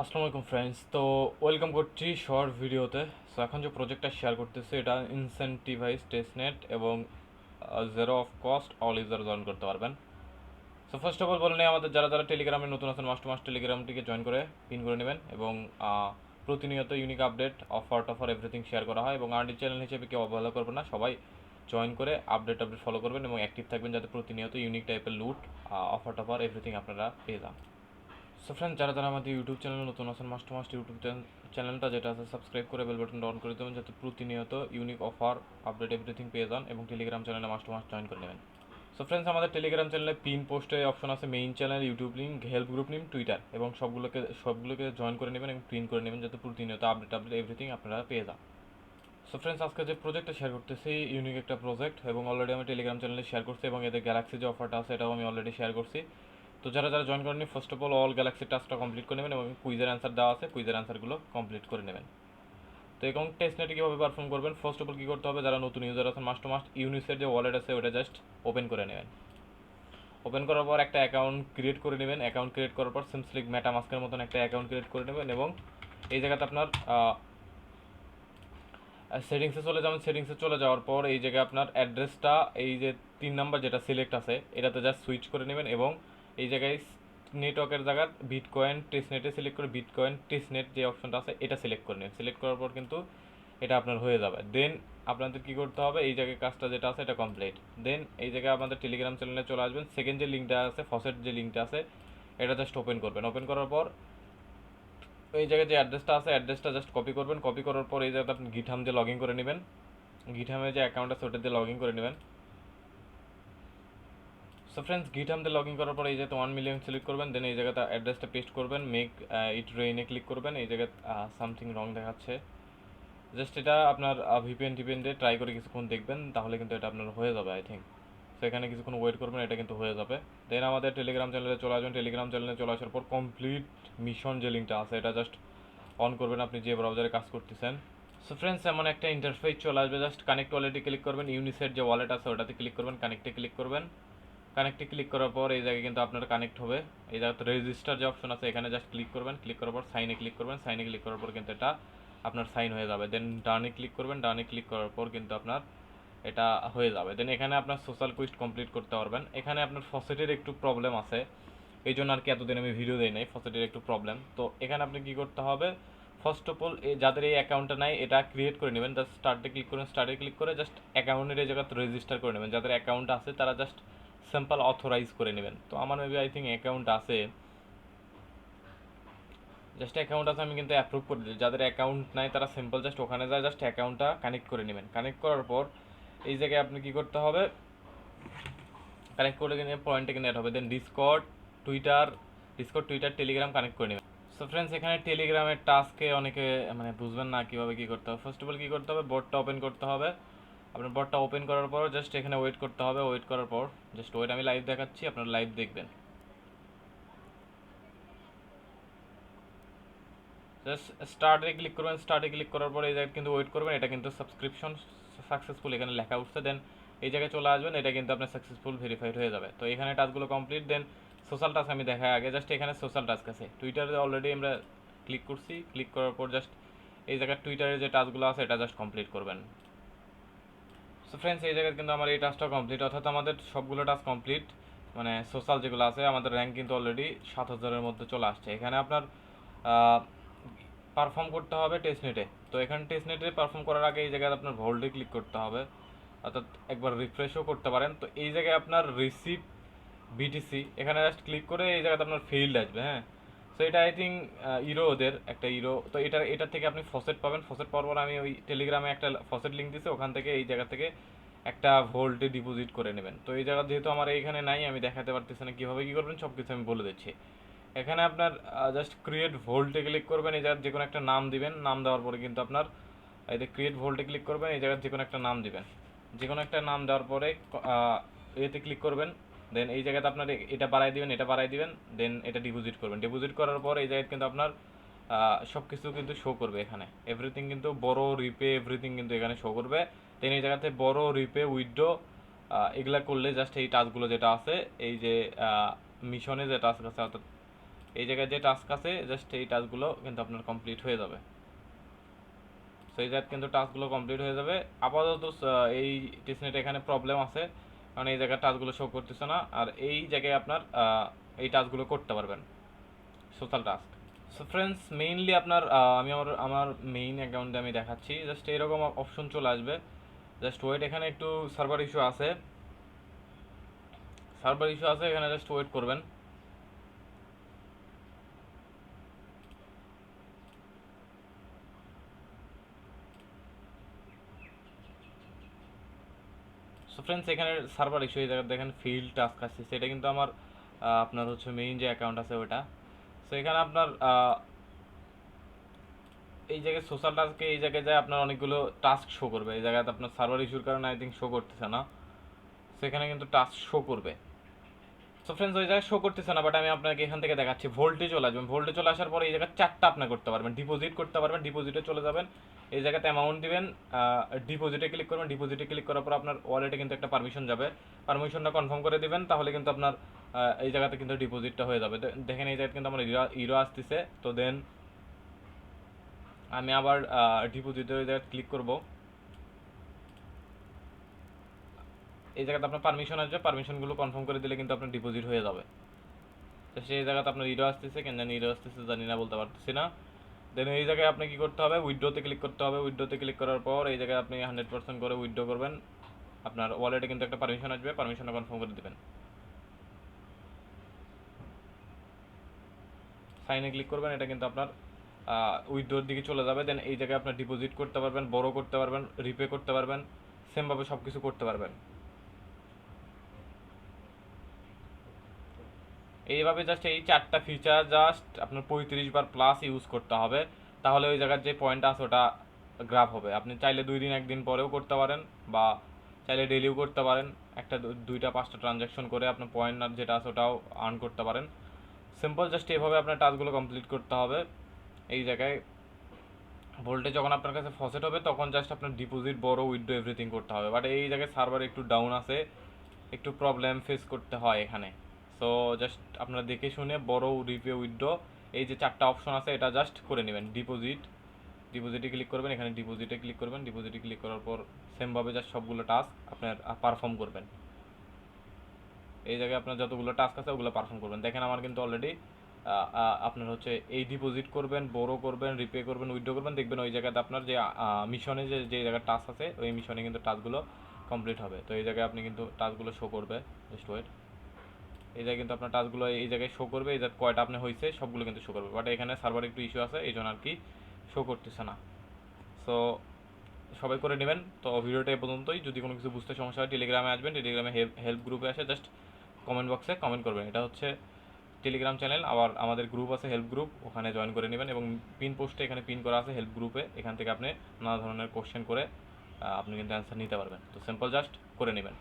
আসসালামু আলাইকুম ফ্রেন্ডস তো ওয়েলকাম করছি শর্ট ভিডিওতে সো এখন যে প্রজেক্টটা শেয়ার করতেছে, এটা ইনসেন্টিভাইজ টেস্টনেট এবং zero of cost all user join করতে পারবেন। সো ফার্স্ট অফ অল বলে আমাদের যারা যারা টেলিগ্রামে নতুন আছেন মাস্টার মাস্টার টেলিগ্রামটিকে জয়েন করে পিন করে নেবেন এবং প্রতিনিয়ত ইউনিক আপডেট অফার টফার এভরিথিং শেয়ার করা হয় এবং আর্ডি চ্যানেল হিসেবে কেউ অবহেলা করবেন না, সবাই জয়েন করে আপডেট আপডেট ফলো করবেন এবং অ্যাক্টিভ থাকবেন যাতে প্রতিনিয়ত ইউনিক টাইপের লুট অফার টফার এভরিথিং আপনারা পেয়ে যান। সো ফ্রেন্ড যারা যারা আমাদের ইউটিউব চ্যানেলে নতুন আছেন মাস্টার মাস্টার ইউটিউব চ্যানেলটা যেটা আছে সাবস্ক্রাইব করে বেল বাটন অন করে দেবেন যাতে প্রতিনিয়ত ইউনিক অফার আপডেট এভরিথিং পেয়ে যান এবং টেলিগ্রাম চ্যানেলে মাস্ট জয়েন করে নেবেন। সো ফ্রেন্ডস আমাদের টেলিগ্রাম চ্যানেলে পিন পোস্টে অপশন আছে main channel YouTube link help group link Twitter এবং সবগুলোকে সবগুলোকে জয়েন করে নেবেন এবং প্রিন্ট করে নেবেন যাতে প্রতিনিয়ত আপডেট আপডেট এভরিথিং আপনারা পেয়ে যান। সো ফ্রেন্ডস আজকে যে প্রজেক্টটা শেয়ার করতেছি ইউনিক একটা প্রজেক্ট এবং অলরেডি আমি টেলিগ্রাম চ্যানেলে শেয়ার করছি এবং এদের গ্যালাক্সি যে অফারটা আছে, এটাও আমি অলরেডি শেয়ার করছি। তো যারা যারা জয়েন করেনি first of all all Galaxy টাস্কটা complete করে নেবেন এবং কুইজের অ্যান্সার দেওয়া আছে কুইজের অ্যান্সারগুলো কমপ্লিট করে নেবেন। তো এবং টেস্ট নেটে কীভাবে পারফর্ম করবেন? ফার্স্ট অফ অল কী করতে হবে? যারা নতুন ইউজার আছেন মাস্ট মাস্ট ইউনিসের যে ওয়ালেট আছে ওটা জাস্ট ওপেন করে নেবেন। ওপেন করার পর একটা অ্যাকাউন্ট ক্রিয়েট করে নেবেন। অ্যাকাউন্ট ক্রিয়েট করার পর সিমসলিক মেটা মাস্কের মতন একটা অ্যাকাউন্ট ক্রিয়েট করে নেবেন এবং এই জায়গাতে আপনার সেটিংসে চলে যাবেন। সেটিংসে চলে যাওয়ার পর এই জায়গায় আপনার অ্যাড্রেসটা এই যে তিন নাম্বার যেটা সিলেক্ট আছে, এটাতে জাস্ট সুইচ করে নেবেন এবং এই জায়গায় নেটওয়ার্কের জায়গায় বিটকয়েন টেস্টনেটে সিলেক্ট করে বিটকয়েন টেস্টনেট যে অপশনটা আছে, এটা সিলেক্ট করে নেবেন সিলেক্ট করার পর কিন্তু এটা আপনার হয়ে যাবে। দেন আপনাদের কী করতে হবে, এই জায়গায় কাজটা যেটা আছে, এটা কমপ্লিট দেন এই জায়গায় আমাদের টেলিগ্রাম চ্যানেলে চলে আসবেন। সেকেন্ড যে লিঙ্কটা আছে ফসেট যে লিঙ্কটা আছে, এটা জাস্ট ওপেন করবেন। ওপেন করার পর এই জায়গায় যে অ্যাড্রেসটা আছে অ্যাড্রেসটা জাস্ট কপি করবেন। কপি করার পর এই জায়গাতে আপনি গিটহাম দিয়ে লগ ইন করে নেবেন। গিঠামে যে অ্যাকাউন্ট আছে ওটা দিয়ে লগ ইন করে নেবেন। সো ফ্রেন্ডস গিটহাম দিয়ে লগ ইন করার পর এই জায়গাতে ওয়ান মিলিয়ন সিলেক্ট করবেন দেন এই জায়গাতে অ্যাড্রেসটা পেস্ট করবেন মেক ইট রেইনে ক্লিক করবেন, এই জায়গায় সামথিং রং দেখাচ্ছে। জাস্ট এটা আপনার ভিপিএন টিপিএন দিয়ে ট্রাই করে কিছুক্ষণ দেখবেন, তাহলে কিন্তু এটা আপনার হয়ে যাবে আই থিঙ্ক সো এখানে কিছুক্ষণ ওয়েট করবেন, এটা কিন্তু হয়ে যাবে। দেন আমাদের টেলিগ্রাম চ্যানেলে চলে আসবেন টেলিগ্রাম চ্যানেলে চলে আসার পর কমপ্লিট মিশন যে লিঙ্কটা আছে, এটা জাস্ট অন করবেন আপনি যে ব্রাউজারে কাজ করতেছেন। সো ফ্রেন্ডস এমন একটা ইন্টারফেস চলে আসবে জাস্ট কানেক্ট ওয়ালেটে ক্লিক করবেন ইউনিসেট যে ওয়ালেট আছে, ওটাতে ক্লিক করবেন কানেক্টে ক্লিক করবেন। কানেক্টে ক্লিক করার পর এই জায়গায় কিন্তু আপনার কানেক্ট হবে। এই জায়গাতে রেজিস্টার যে অপশন আছে, এখানে জাস্ট ক্লিক করবেন। ক্লিক করার পর সাইনে ক্লিক করবেন। সাইনে ক্লিক করার পর কিন্তু এটা আপনার সাইন হয়ে যাবে। দেন ডানে ক্লিক করবেন। ডানে ক্লিক করার পর কিন্তু আপনার এটা হয়ে যাবে। দেন এখানে আপনার সোশ্যাল কুইস্ট কমপ্লিট করতে পারবেন। এখানে আপনার ফসেটের একটু প্রবলেম আছে। এই জন্য আর কি এতদিন আমি ভিডিও দিই নাই ফসেটের একটু প্রবলেম তো এখানে আপনি কি করতে হবে? ফার্স্ট অফ অল যাদের এই অ্যাকাউন্টটা নাই, এটা ক্রিয়েট করে নেবেন। জাস্ট স্টার্টে ক্লিক করবেন স্টার্টে ক্লিক করে জাস্ট অ্যাকাউন্টের এই জায়গাতে রেজিস্টার করে নেবেন। যাদের অ্যাকাউন্ট আছে, তারা জাস্ট সিম্পল অথরাইজ করে নেবেন। তো আমার মেবি আই থিঙ্ক অ্যাকাউন্ট আছে। জাস্ট অ্যাকাউন্ট আছে, আমি কিন্তু অ্যাপ্রুভ করে দিই যাদের অ্যাকাউন্ট নাই, তারা সিম্পল জাস্ট ওখানে যায় জাস্ট অ্যাকাউন্টটা কানেক্ট করে নেবেন। কানেক্ট করার পর এই জায়গায় আপনি কি করতে হবে? কানেক্ট করে নিয়ে পয়েন্টে কিন্তু অ্যাড হবে। Then Discord Twitter Discord Twitter Telegram connect করে নেবেন। সো ফ্রেন্ডস এখানে টেলিগ্রামের টাস্কে অনেকে মানে বুঝবেন না কীভাবে কী করতে হবে। ফার্স্ট অফ অল কী করতে হবে? বোর্ডটা ওপেন করতে হবে। আপনার বোর্ডটা ওপেন করার পর জাস্ট এখানে ওয়েট করতে হবে ওয়েট করার পর জাস্ট ওয়েট আমি লাইভ দেখাচ্ছি, আপনারা লাইভ দেখবেন। জাস্ট স্টার্টে ক্লিক করবেন স্টার্টে ক্লিক করার পর এই জায়গায় কিন্তু ওয়েট করবেন, এটা কিন্তু সাবস্ক্রিপশন সাকসেসফুল এখানে লেখা উঠছে দেন এই জায়গায় চলে আসবেন, এটা কিন্তু আপনার সাকসেসফুল ভেরিফাইড হয়ে যাবে। তো এখানে টাস্কগুলো কমপ্লিট দেন সোশ্যাল টাস্ক আমি দেখাই আগে জাস্ট এখানে সোশ্যাল টাস্ক আছে। টুইটারে অলরেডি আমরা ক্লিক করছি ক্লিক করার পর জাস্ট এই জায়গায় টুইটারে যে টাস্কগুলো আছে, এটা জাস্ট কমপ্লিট করবেন। সো ফ্রেন্ডস এই জায়গায় কিন্তু আমার এই টাস্কটা কমপ্লিট অর্থাৎ আমাদের সবগুলো টাস্ক কমপ্লিট মানে সোশ্যাল যেগুলো আছে, আমাদের র্যাঙ্ক কিন্তু অলরেডি সাত হাজারের মধ্যে চলে আসছে। এখানে আপনার পারফর্ম করতে হবে টেস্ট নেটে তো এখানে টেস্ট নেটে পারফর্ম করার আগে এই জায়গায় আপনার ভোল্টে ক্লিক করতে হবে। অর্থাৎ একবার রিফ্রেশও করতে পারেন। তো এই জায়গায় আপনার রিসিভ বিটিসি এখানে জাস্ট ক্লিক করে এই জায়গাতে আপনার ফিল্ড আসবে হ্যাঁ। সো এটা আই থিঙ্ক ইরো ওদের, একটা ইরো তো এটা এটা থেকে আপনি ফসেট পাবেন। ফসেট পাওয়ার পর আমি ওই টেলিগ্রামে একটা ফসেট লিঙ্ক দিছি। ওখান থেকে এই জায়গা থেকে একটা ভোল্টে ডিপোজিট করে নেবেন। তো এই জায়গা যেহেতু আমার এইখানে নাই, আমি দেখাতে পারতেছি না কীভাবে কী করবেন সব কিছু আমি বলে দিচ্ছি। এখানে আপনার জাস্ট ক্রিয়েট ভোল্টে ক্লিক করবেন। এই জায়গায় যে কোনো একটা নাম দিবেন। নাম দেওয়ার পরে কিন্তু আপনার, এই যে ক্রিয়েট ভোল্টে ক্লিক করবেন, এই জায়গার যে কোনো একটা নাম দিবেন। যে কোনো একটা নাম দেওয়ার পরে এতে ক্লিক করবেন। দেন এই জায়গাতে আপনার এটা বাড়াই দিবেন, এটা বাড়াই দিবেন দেন এটা ডিপোজিট করবেন। ডিপোজিট করার পর এই জায়গায় কিন্তু আপনার সব কিছু কিন্তু শো করবে এখানে। এভরিথিং কিন্তু বড় রিপে এভরিথিং কিন্তু এখানে শো করবে। দেন এই জায়গাতে বড় রিপে উইডো এগুলা করলে জাস্ট এই টাস্কগুলো যেটা আছে, এই যে মিশনে যে টাস্ক আছে, অর্থাৎ এই জায়গায় যে টাস্ক আছে জাস্ট এই টাস্কগুলো কিন্তু আপনার কমপ্লিট হয়ে যাবে। তো এই জায়গায় কিন্তু টাস্কগুলো কমপ্লিট হয়ে যাবে। আপাতত এই টেস্টনেট এখানে প্রবলেম আছে। কারণ এই জায়গায় টাচগুলো শো করতেছে না। আর এই জায়গায় আপনার এই টাচগুলো করতে পারবেন। Social task so friends mainly আপনার আমি আমার আমার মেইন অ্যাকাউন্টে আমি দেখাচ্ছি। জাস্ট এরকম অপশন চলে আসবে। জাস্ট ওয়েট এখানে একটু সার্ভার ইস্যু আছে। সার্ভার ইস্যু আছে, এখানে জাস্ট ওয়েট করবেন। সো ফ্রেন্ডস এখানে সার্ভার ইস্যু এই জায়গায় দেখেন ফিল্ড টাস্ক আছে, সেটা কিন্তু আমার আপনার হচ্ছে মেইন যে অ্যাকাউন্ট আছে ওটা। সো এখানে আপনার এই জায়গায় সোশ্যাল টাস্কে এই জায়গায় যায় আপনার অনেকগুলো টাস্ক শো করবে। এই জায়গায় আপনার সার্ভার ইস্যুর কারণে আই থিঙ্ক শো করতেছে না। সেখানে কিন্তু টাস্ক শো করবে। সো ফ্রেন্ডস ওই জায়গায় শো করতেছে না বাট আমি আপনাকে এখান থেকে দেখাচ্ছি। ভোল্টে চলে আসবেন ভোল্টে চলে আসার পরে এই জায়গায় চারটা আপনি করতে পারবেন ডিপোজিট করতে পারবেন ডিপোজিটে চলে যাবেন। এই জায়গাতে অ্যামাউন্ট দিবেন ডিপোজিটে ক্লিক করবেন। ডিপোজিটে ক্লিক করার পর আপনার ওয়ালেটে কিন্তু একটা পারমিশন যাবে। পারমিশনটা কনফার্ম করে দিবেন, তাহলে কিন্তু আপনার এই জায়গাতে কিন্তু ডিপোজিটটা হয়ে যাবে। দেখেন এই জায়গায় কিন্তু আমার ইরো আসতেছে। তো দেন আমি আবার ডিপোজিটে ওই জায়গায় ক্লিক করব। এই জায়গাতে আপনার পারমিশন আসবে পারমিশনগুলো কনফার্ম করে দিলে কিন্তু আপনার ডিপোজিট হয়ে যাবে। তো সেই জায়গাতে আপনার ইরো আসতেছে, কেন জানি ইরো আসতেছে, জানি না, বলতে পারতেছি না। দেন এই জায়গায় আপনি কি করতে হবে? উইড্রোতে ক্লিক করতে হবে। উইড্রোতে ক্লিক করার পর এই জায়গায় আপনি হান্ড্রেড পার্সেন্ট করে উইড্রো করবেন। আপনার ওয়ালেটে কিন্তু একটা পারমিশন আসবে পারমিশনটা কনফার্ম করে দেবেন। সাইনে ক্লিক করবেন, এটা কিন্তু আপনার উইথড্রোর দিকে চলে যাবে। দেন এই জায়গায় আপনার ডিপোজিট করতে পারবেন বড় করতে পারবেন রিপে করতে পারবেন সেমভাবে সব কিছু করতে পারবেন। এইভাবে জাস্ট এই চারটা ফিচার জাস্ট আপনার পঁয়ত্রিশ বার প্লাস ইউজ করতে হবে। তাহলে ওই জায়গার যে পয়েন্ট আছে ওটা গ্রাফ হবে। আপনি চাইলে দুই দিন, একদিন পরেও করতে পারেন বা চাইলে ডেলিও করতে পারেন। একটা দুইটা, পাঁচটা ট্রানজ্যাকশন করে আপনার পয়েন্ট যেটা আছে ওটাও আর্ন করতে পারেন। সিম্পল জাস্ট এইভাবে আপনার টাস্কগুলো কমপ্লিট করতে হবে। এই জায়গায় ভোল্টেজ যখন আপনার কাছে ফসেট হবে, তখন জাস্ট আপনার ডিপোজিট বড় উইথড্রো এভরিথিং করতে হবে। বাট এই জায়গায় সার্ভার একটু ডাউন আছে, একটু প্রবলেম ফেস করতে হয় এখানে। সো জাস্ট আপনারা দেখে শুনে বড় রিপে উইথড্রো এই যে চারটা অপশন আছে, এটা জাস্ট করে নেবেন। ডিপোজিট ডিপোজিটে ক্লিক করবেন, এখানে ডিপোজিটে ক্লিক করবেন। ডিপোজিটে ক্লিক করার পর সেমভাবে জাস্ট সবগুলো টাস্ক আপনার পারফর্ম করবেন। এই জায়গায় আপনার যতগুলো টাস্ক আছে, ওগুলো পারফর্ম করবেন। দেখেন আমার কিন্তু অলরেডি আপনার হচ্ছে এই ডিপোজিট করবেন, বড় করবেন রিপে করবেন উইথড্র করবেন। দেখবেন ওই জায়গাতে আপনার যে মিশনে যে যে জায়গায় টাস্ক আছে, ওই মিশনে কিন্তু টাস্কগুলো কমপ্লিট হবে। তো এই জায়গায় আপনি কিন্তু টাস্কগুলো শো করবে। জাস্ট ওয়েট এই জায়গায় কিন্তু আপনার টাস্কগুলো এই জায়গায় শো করবে, এই কয়টা আপনি হয়েছে সবগুলো কিন্তু শো করবে। বাট এখানে সার্ভার একটু ইস্যু আছে, এই জন্য আর কি শো করতেছে না। সো সবাই করে নেবেন। তো ভিডিওটা এ পর্যন্তই। যদি কোনো কিছু বুঝতে সমস্যা হয় টেলিগ্রামে আসবেন টেলিগ্রামে হেল্প হেল্প গ্রুপে আসে জাস্ট কমেন্ট বক্সে কমেন্ট করবেন। এটা হচ্ছে টেলিগ্রাম চ্যানেল আবার আমাদের গ্রুপ আছে হেল্প গ্রুপ ওখানে জয়েন করে নেবেন। এবং পিন পোস্টে এখানে পিন করা আছে হেল্প গ্রুপে এখান থেকে আপনি নানা ধরনের কোশ্চেন করে আপনি কিন্তু অ্যান্সার নিতে পারবেন। তো সিম্পল জাস্ট করে নেবেন।